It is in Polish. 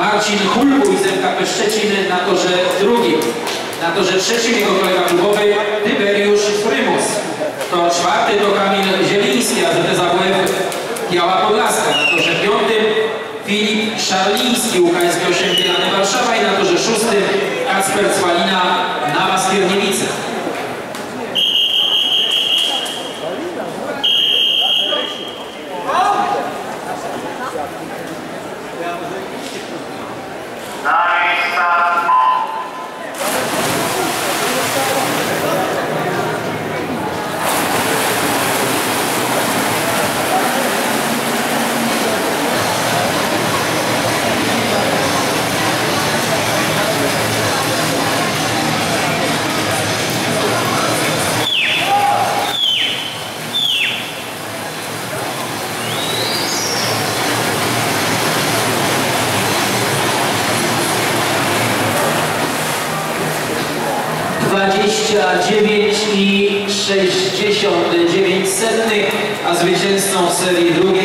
Marcin Hulbuj z MKP Szczecin na torze drugim. Na torze trzecim jego kolega klubowy Tyberiusz Prymus. To czwarty to Kamil Zieliński, AZT AWF Biała Podlaska. Na torze piątym Filip Szarliński, UKS 8 Bielany Warszawa i na torze szóstym Kacper Cwalina, Nawa Skierniewice. nine. 29 i 69 a zwycięzcą serii drugiej